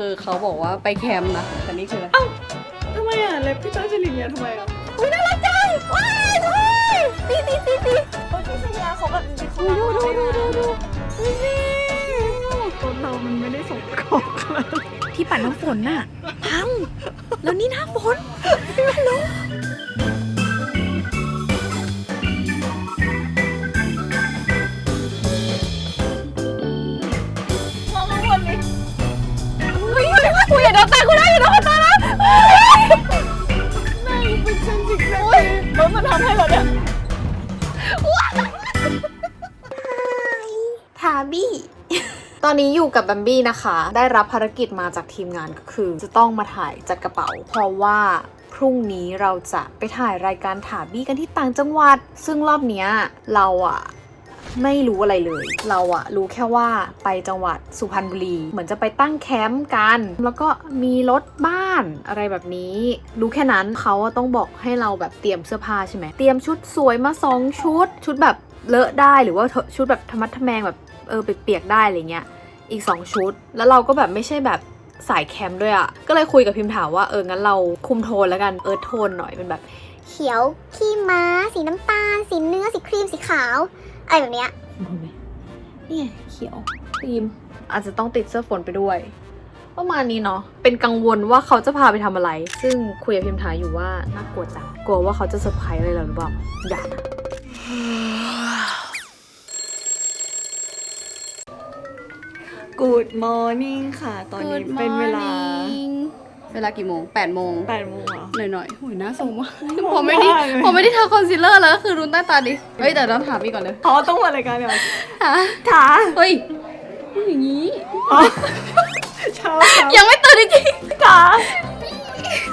คือเขาบอกว่าไปแคมป์นะแต่นี่คืออะไรทำไมอะเล็บพี่เต้าจริญเนี่ยทำไมอะอุ้ยน่ารักจังว้ายเฮ้ยตีตีตีตีโอ้ยพี่สัญญาเขาแบบจริงๆเขาดูดูดูดูดูดูสิตัวเรามันไม่ได้สมประกอบกันที่ปัดน้ำฝนน่ะพังแล้วนี่หน้าฝนไม่รู้ อนนี้อยู่กับบัมบี้นะคะ ได้รับภารกิจมาจากทีมงานก็คือ จะต้องมาถ่ายจัดกระเป๋า เพราะว่าพรุ่งนี้เราจะไปถ่ายรายการถาบี้กันที่ต่างจังหวัด ซึ่งรอบเนี้ยเราอะไม่รู้อะไรเลย เราอะรู้แค่ว่าไปจังหวัดสุพรรณบุรี เหมือนจะไปตั้งแคมป์กัน แล้วก็มีรถบ้านอะไรแบบนี้ รู้แค่นั้นเขาอะต้องบอกให้เราแบบเตรียมเสื้อผ้าใช่ไหม เตรียมชุดสวยมาสองชุด ชุดแบบเลอะได้หรือว่าชุดแบบธรรมัดทแมงแบบเออเปียกๆได้อะไรเงี้ย อีก 2 ชุด แล้วเราก็แบบไม่ใช่แบบสายแคมป์ด้วยอะ่ะ ก็เลยคุยกับพิมพ์ถามว่าเอองั้นเราคุมโทนแล้วกันเออโทนหน่อยเป็นแบบ เขียวขี้ม้า สีน้ำตาลสีเนื้อสีครีมสีขาวอะไรแบบเนี้ยนี่ไงเขียวครีมอาจจะต้องติดเสื้อฝนไปด้วย ประมาณนี้เนาะเป็นกังวลว่าเขาจะพาไปทำอะไร ซึ่งคุยกับพิมพ์ถามอยู่ว่าน่ากลัวจังกลัวว่าเขาจะเซอร์ไพรส์อะไรเราหรือเปล่าอย่า นะกูดมอร์นิ่งค่ะ ตอนนี้ Good เป็นเวลา morning เวลากี่โมง8ปดโมง8โมงเหรอ หน่อยหน่อยๆหุยหน้าสูงมากโอ้โหผมไม่ได้มากเลย ผมไม่ได้ทาคอนซีลเลอร์แล้วก็คือรุนใต้ตาดิเฮ้ยแต่ต้องถามพี่ก่อนเลยเขาต้องมารายการเนี่ยถาถาเฮ้ยพูดอย่างนี้ อ๋อเช้าเช้ายังไม่ตื่นจริงถา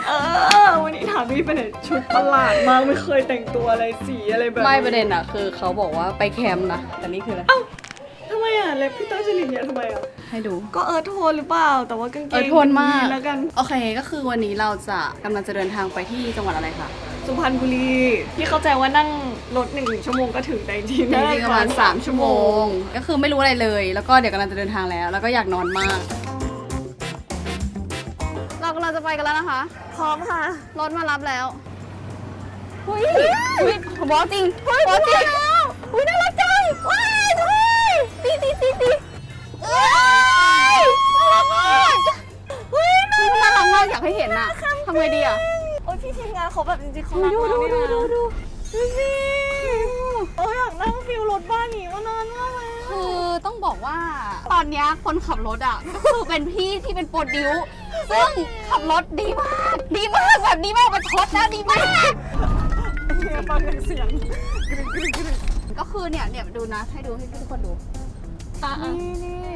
เออ วันนี้ถามพี่เป็นไหนชุดประหลาดมากไม่เคยแต่งตัวอะไรสีอะไรแบบๆไม่ประเด็นอะคือเขาบอกว่าไปแคมป์นะแต่นี่คืออะไรทำไม อะเล็บพี่เต้าจริญเนี่ยทำไมอะ ให้ดู ก็เออโทนหรือเปล่า แต่ว่ากางเกงเออโทนมากแล้วกัน โอเค ก็คือวันนี้เราจะกำลังจะเดินทางไปที่จังหวัดอะไรคะ สุพรรณบุรี พี่เข้าใจว่านั่งรถหนึ่งชั่วโมงก็ถึงแต่จริงๆจริงๆประมาณ3ชั่วโมง ก็คือไม่รู้อะไรเลย แล้วก็เดี๋ยวกำลังจะเดินทางแล้ว แล้วก็อยากนอนมาก เรากำลังจะไปกันแล้วนะคะ พร้อมค่ะ รถมารับแล้วหุ้ยหุ้ยบอสจริงบอสจริงอุ้ยน่ารักจังว้ายเฮ้ย ตีตีตีตีเอ้ยน่ารักมากเฮ้ยน่ารักมากอยากให้เห็นอะทำไงดีอะโอ้ยพี่ทีมงานเขาแบบจริงๆเขารักดูมากดูเลยดูนะดูดูดูสิเอออยากนั่งฟิลรถบ้านหนีมานานมากเลยอะคือต้องบอกว่าตอนเนี้ยคนขับรถอะก็คือเป็นพี่ที่เป็นโปรดิวซึ่งขับรถดีมาก ดีมากแบบดีมากประชดนะดีมากเนี่ยฟังเสียงก็ คือเนี่ยเนี่ยดูนะ ให้ดูให้ทุกคนดูอะนี่นี่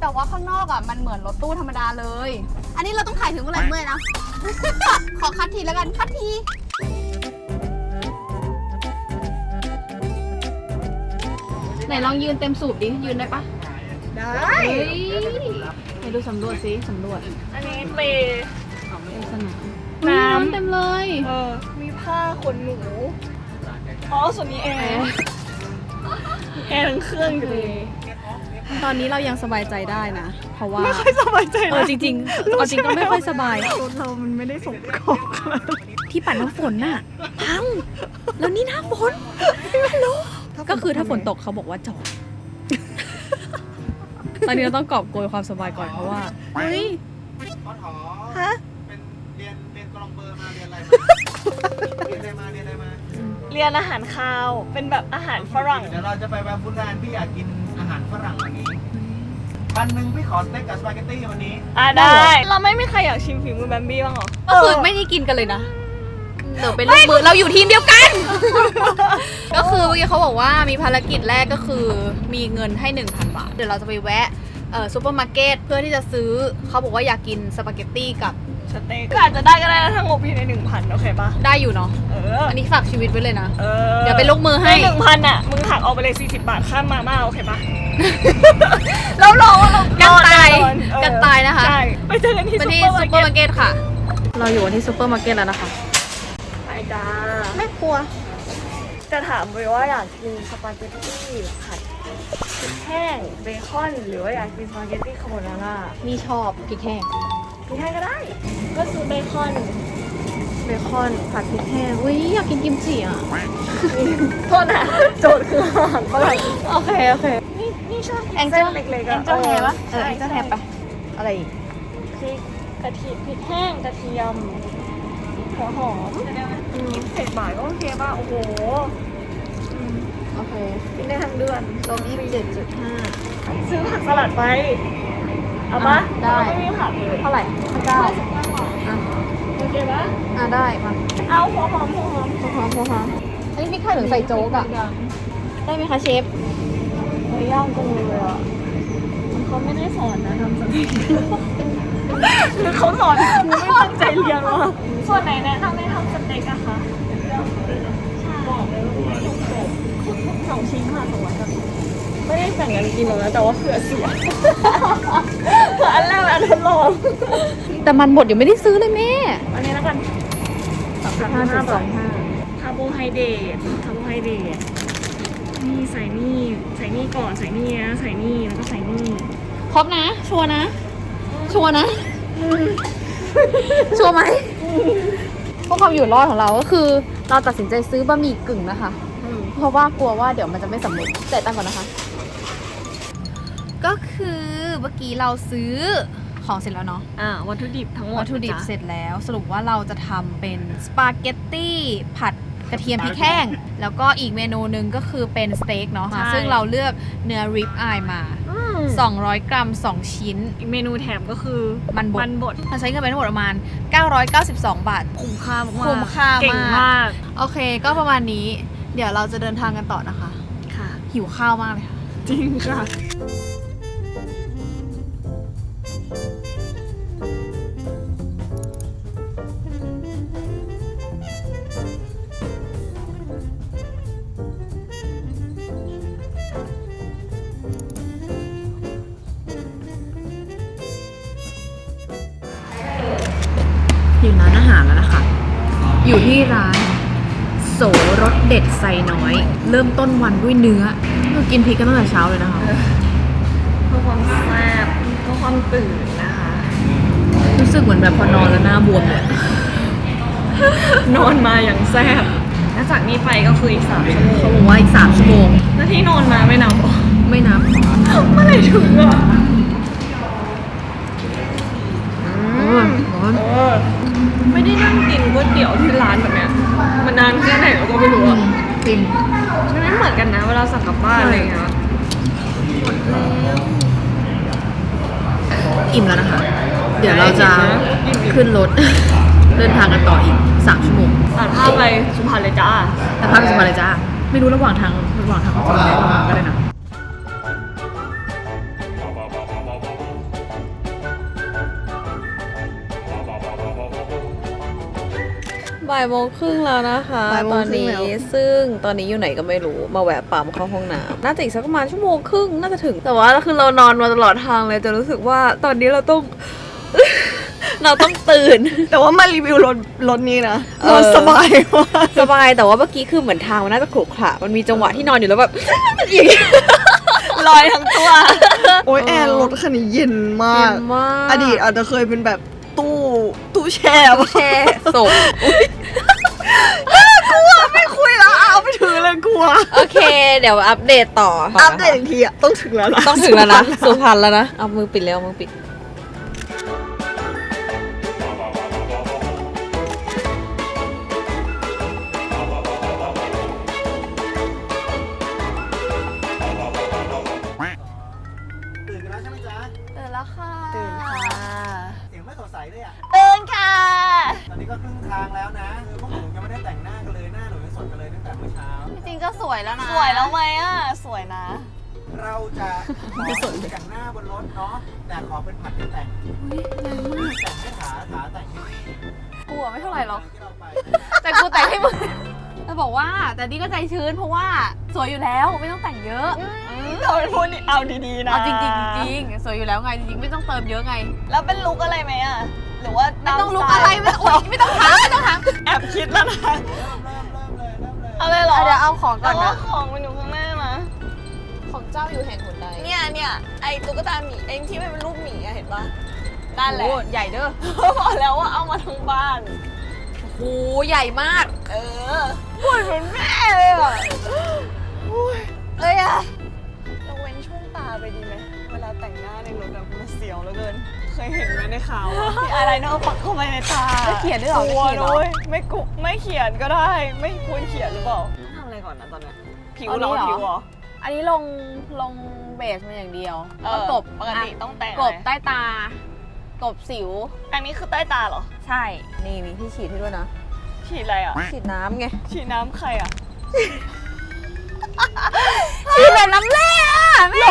แต่ว่าข้างนอกอะมันเหมือนรถตู้ธรรมดาเลย อันนี้เราต้องถ่ายถึงเมื่อไหร่เมื่อยนะ ขอคัดทีแล้วกันคัดทีไหนลองยืนเต็มสูบดิ ยืนได้ปะได้เฮ้ยไหนดูสำรวจสิสำรวจ อันนี้เปเป็นสนามน้ำน้ำเต็มเลยเออมีผ้าขนหนู อ๋อส่วนนี้แอร์ แอร์ทั้งเครื่องอยู่เลยตอนนี้เรายังสบายใจได้นะ เพราะว่าไม่ค่อยสบายใจเออจริงๆเอาจริงก็ไม่ค่อยสบาย รถเรามันไม่ได้สมประกอบกันที่ปัดน้ำฝนน่ะพังแล้วนี่หน้าฝนไม่รู้ก็คือถ้าฝนตกเขาบอกว่าจอด ตอนนี้เราต้องกอบโกยความสบายก่อนเพราะว่าเฮ้ยขอถอฮะ เรียนอาหารคาว เป็นแบบอาหารฝรั่ง เดี๋ยวเราจะไปแวร์ฟูดแลนด์พี่อยากกินอาหารฝรั่งวันนี้วันหนึ่งพี่ขอสเต็กกับสปาเกตตี้วันนี้ อะได้ เราไม่มีใครอยากชิมฝีมือแบมบี้บ้างเหรอก็คือไม่ได้กินกันเลยนะเดี๋ยวเป็นลูกมือเราอยู่ทีมเดียวกัน ก็คือเมื่อกี้เขาบอกว่ามีภารกิจแรกก็คือมีเงินให้ 1,000 บาท เดี๋ยวเราจะไปแวะเอ่อซูเปอร์มาร์เก็ตเพื่อที่จะซื้อเขาบอกว่าอยากกินสปาเกตตี้กับ สเต็กก็อาจจะได้ก็ได้นะถ้างบพี่ในหนึ่งพันโอเคปะได้อยู่เนาะเอออันนี้ฝากชีวิตไว้เลยนะ เออเดี๋ยวเป็นลูกมือให้หนึ่งพันอะ มึงหักออกไปเลยสี่สิบบาทค่ามาม่าโอเคปะเรารอว่าเรากันตายรอดแน่นอนเออกันตายนะคะใช่ไปเจอกันที่ไปซุปที่เปอร์ซูมาร์เปอเก็ร์มาร์เก็ตค่ะ เราอยู่ที่ซูเปอร์มาร์เก็ตแล้วนะคะไปจ้าแม่ครัว จะถามไปว่าอยากกินสปาเกตตี้ผัดพแห้งเบคอนหรือว่าอยากกินสปาเกตตี้คาโบนาร่านี่ชอบพริกแห้ง กินแห้งก็ได้ ก็ซื้อเบคอนเบคอนผัดพริกแห้งอุ้ยอยากกินกิมจิอะ โทษนะโจทย์คืออาหารฝรั่งโอเค โอเค นี่นี่ชอบกินแองเจิเส้ลนเล็กๆแออะงเจิลแฮร์ปะเออใช่แองเจิลแฮร์ไป อะไรอีกพริกกระเทียมพริกแห้งกระเทียมหัวหอมกินเผ็ดบ่ายก็โอเคป่ะ โอ้โหโอเคกินได้ทั้งเดือน ลบยี่สิบเจ็ดจุดห้าซื้อผักสลัดไป เอาปะได้ ไม่มีผักเลยเท่าไหร่เก้าอะโอเคปะอะได้มาเอาหัวหอมหัวหอมพอพอพอพออันนี้พี่ข้าวหรือใส่โจ๊กอะ ได้ไหมคะเชฟเฮ้ยย่างจังเลยอะเขาไม่ได้สอนนะทำสเต็กหรือเขาสอนกูไม่ตั้งใจเรียนวะส่วนไหนแนะนำให้ทำสเต็กอะคะบอกเลยว่าจบจบสองชิ้นค่ะตัวจะ ไม่ได้แบ่งกันกินหรอกนะแต่ว่าเผื่อเสียเผื่ออันแรกอันทดลองแต่มันหมดยังไม่ได้ซื้อเลยแม่ อันนี้แล้วกันสามพันห้าจุห้าดสบาองทห้าคาร์โบไฮเดรตคาร์โบไฮเดรตนี่ใส่นี่ใส่นี่ก่อนใส่นี่นะใส่นี่แล้วก็ใส่นี่ครบนะ ชัวร์นะ ชัวร์นะ ชัวร์ไหมเพราะความอยู่รอดของเราก็คือ เราตัดสินใจซื้อบะหมี่กึ่งนะคะ เพราะว่ากลัวว่าเดี๋ยวมันจะไม่สำเร็จจ่ายตังค์ก่อนนะคะ ก็คือเมื่อกี้เราซื้อของเสร็จแล้วเนาะอ่าวัตถุดิบทั้งหมดวัตถุดิบนะจ๊ะเสร็จแล้ว สรุปว่าเราจะทำเป็นสปาเกตตี้ผัดกระเทียมพริกแห้ง แล้วก็อีกเมนูหนึ่งก็คือเป็นสเต็กเนาะซึ่งเราเลือกเนื้อริบอายมาอืม200 กรัม 2 ชิ้น อีกเมนูแถมก็คือมันบดมันบดเราใช้เงินไปทั้งหมดประมาณ 992 บาท คุ้มค่ามากๆคุ้มค่ามากเก่งมาก โอเค ก็ประมาณนี้ เดี๋ยวเราจะเดินทางกันต่อนะคะ ค่ะ หิวข้าวมากเลยค่ะ จริงค่ะ ไซน้อย เริ่มต้นวันด้วยเนื้อเรากินพริกกันตั้งแต่เช้าเลยนะคะเพื่อความแซ่บเพื่อความตื่นนะคะ รู้สึกเหมือนแบบพอนอนแล้วหน้าบวมเลยนอนมาอย่างแซ่บแล้วจากนี้ไปก็คืออีกสามชั่วโมงเขาบอกว่าอีกสามชั่วโมงแล้วที่นอนมาไม่นับเหรอไม่นับเมื่อไหร่ถึงอะร้อนร้อนเออไม่ได้นั่งกินก๋วยเตี๋ยวที่ร้านแบบเนี้ยมานานแค่ไหนเราก็ไม่รู้อะจ ริงมันไม่เหมือนกันนะเวลาสั่งกลับบ้านอะไรอย่างเงี้ยอิ่มแล้วนะคะ เดี๋ยวเราจะขึ้นรถ เดินทางกันต่ออีก3ชั่วโมงตัดภาพไปสุพรรณเลยจ้าแต่ภาพจะมาเลยจ้าไม่รู้ระหว่างทางระหว่างทางจะมีอะไรบ้างก็ได้นะ บ่ายโมงครึ่งแล้วนะคะ บ่ายโมตงอนครึ่งนี้แล้ว ซึ่งตอนนี้อยู่ไหนก็ไม่รู้มาแวะปั๊มเข้าห้องน้ำน่าจะอีกสักประมาณชั่วโมงครึ่งน่าจะถึง แต่ว่าคือเรานอนมาตลอดทางเลยจะรู้สึกว่าตอนนี้เราต้อง เราต้องตื่น แต่ว่ามารีวิวรถรถนี้นะเออนอนสบายมากสบายแต่ว่าเมื่อกี้คือเหมือนทางมันน่าจะขรุขระมันมีจังหวะที่นอนอยู่แล้วแบบ อย่างเงี้ยลอยทั้งตัว โอ้ยแอร์รถคันนี้เย็นมากมาก อดีตอาจจะเคยเป็นแบบ ตู้ตู้แช่แช่ศพไม่คุยแล้วเอาไปถือเลยกลัวโอเค เดี๋ยวอัปเดตต่ออัปเดตอีกทีอะต้องถึงแล้วนะต้องถึงแล้วนะสุพรรณแล้วนะ เอามือปิดแล้วเอามือปิด กลัวไม่เท่าไหร่หรอกที่เราไปแต่กูแต่งให้มึงจะบอกว่าแต่นี่ก็ใจชื้นเพราะว่าสวยอยู่แล้วไม่ต้องแต่งเยอะเราเป็นพูดนี่เอาดีๆนะเอาจริงๆจริงๆสวยอยู่แล้วไงจริงๆไม่ต้องเติมเยอะไง แล้วเป็นลุกอะไรไหมอะ หรือว่าไม่ต้องลุกอะไรไม่ต้องโอ๊ยไม่ต้องถามไม่ต้องถามแอบคิดแล้วนะเริ่มเริ่มเริ่มเลยเริ่มเลยอะไรหรอเดี๋ยวเอาของก่อนแต่ว่านะของมันอยู่ข้างหน้านะของเจ้าอยู่แห่งหนใดเนี่ยเนี่ยไอ้ตุ๊กตาหมีไอ้ที่มันเป็นรูปหมีอะเห็นปะ นั่นแหละ โอ้ใหญ่เด้อ บอกแล้วว่าเอามาทั้งบ้านโหใหญ่มาก เออพูดเหมือนแม่เลยอะเอ้ยอะเราเว้นช่วงตาไปดีไหม เวลาแต่งหน้าในรถแบบมันเสียวเหลือเกิน เคยเห็นไหมในข่าวอะที่อะไรเนอะปักเข้าไปในตาไม่เขียนด้วยเหรอกลัวไม่เขียนเหรอเลยไม่กุไม่เขียนก็ได้ ไม่ควรเขียนหรือเปล่าต้องทำอะไรก่อนนะตอนเนี้ยผิวเหรอตอนนี้เหรอผิวเหรอ อันนี้ลงลงเบสมาอย่างเดียวเอแล้วอกบปกติอะต้องแต่งกบอะไรใต้ตา กบสิว อันนี้คือใต้ตาเหรอ ใช่ นี่มีที่ฉีดให้ด้วยนะ ฉีดอะไรอะ ฉีดน้ำไง ฉีดน้ำใครอะ ฉีดแบบน้ำแร่อะแม่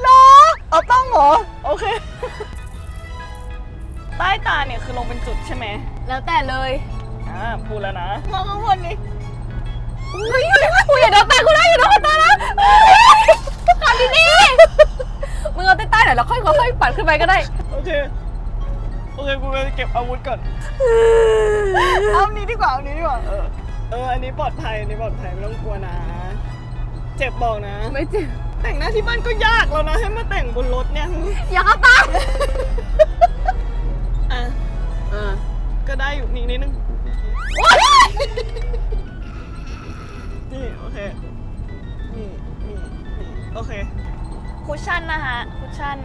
เหรอเอาต้องเหรอ โอเค ใต้ตาเนี่ยคือลงเป็นจุดใช่ไหมแล้วแต่เลยอ่าพูดแล้วนะมองข้างบนนี่เฮ้ยกูอย่าโดนตากูได้อย่าโดนตานะทำดีดีๆมึงเอาใต้ๆหน่อยแล้วค่อยค่อยๆปัดขึ้นไปก็ได้ โอเคโอเคกูจะเก็บอาวุธก่อน เอาอันนี้ดีกว่าเอาอันนี้ดีกว่า เออ เออ อันนี้ปลอดภัย อันนี้ปลอดภัยไม่ต้องกลัวนะ เจ็บบอกนะ ไม่เจ็บ แต่งหน้าที่บ้านก็ยากแล้วนะ ให้มาแต่งบนรถเนี่ย อย่าเข้าตาอะอ่าก็ได้อยู่นี่นิดนึงนี่โอเค นี่นี่นี่โอเค คุชชั่นนะฮะคุชชั่น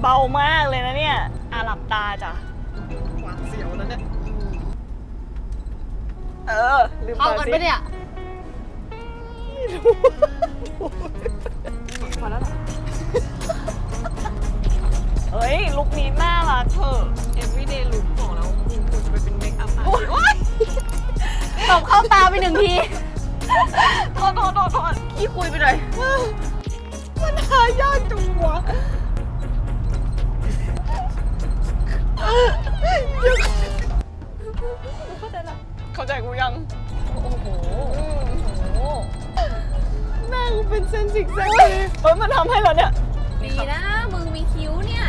เบามากเลยนะเนี่ยอะหลับตาจ้ะหวาดเสียวแล้วเนี่ยเออลืมเข้าตากันสิปะเนี่ยพอแล้วเหรอเฮ้ยลุคนี้น่ารักเถอะ everyday look บอกแล้วมึงควรจะไปเป็นเมคอัพอาร์ติสต์ตบเข้าตาไปหนึ่งทีโทษโทษโทษโทษขี้คุยไปหน่อยมันหายากจังวะ เข้าใจกูยังโอ้โหหน้ากูเป็นเส้นซิกแซกเลยเฮ้ยมันทำให้เราเนี่ยดีนะมึงมีคิ้วเนี่ย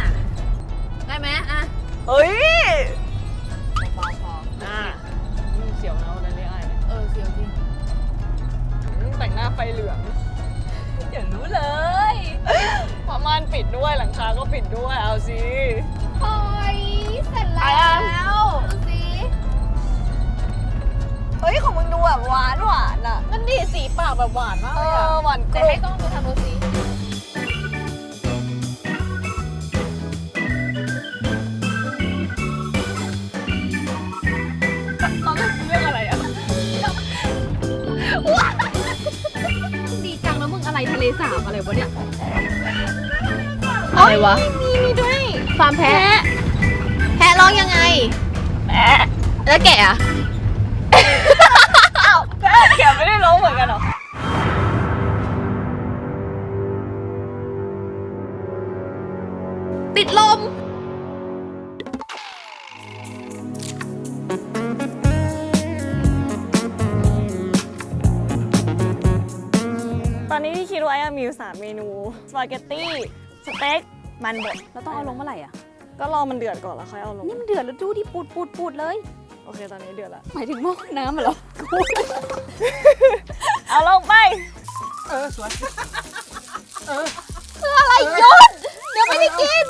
ได้ไหมอะเฮ้ยเบาๆพออ่าอืมเสียวนะวันนั้นเรียกอะไรเนี่ยเออเสียวจริงอืมแต่งหน้าไฟเหลือง อย่ารู้เลยผ้าม่านปิดด้วยหลังคาก็ปิดด้วยเอาสิพอย เสร็จแล้อะไรอะวดูสิเฮ้ยของมึงดูแบบหวานหวานอะ นั่นดิสีปากแบบหวานมากเอเลยออะหวานกแต่รุให้บกล้องดูทำดูสิตอนแรกเรื่องอะไรอะดีจังแล้วมึงอะไรทะเลสาบอะไรวะเนี่ยอะไรวะ มีมีด้วย ฟาร์มแพะแพะ ร้องยังไงแหมแล้วแกะอะอ้าวแพ้แกไม่ได้ร้องเหมือนกันเหรอติดลม ตอนนี้ที่คิดไว้อะมีอยู่สามเมนู สปาเกตตี้ สเต็ก มันบด แล้วต้องเอาลงเมื่อไหร่อะ ก็รอมันเดือดก่อนแล้วค่อยเอาลง นี่มันเดือดแล้วดูดิปูดปูดปูดเลย โอเคตอนนี้เดือดแล้วหมายถึงหม้อน้ำเหรอ เอาลงไป เออสวยอะไรยศเดี๋ยวไม่ได้กิน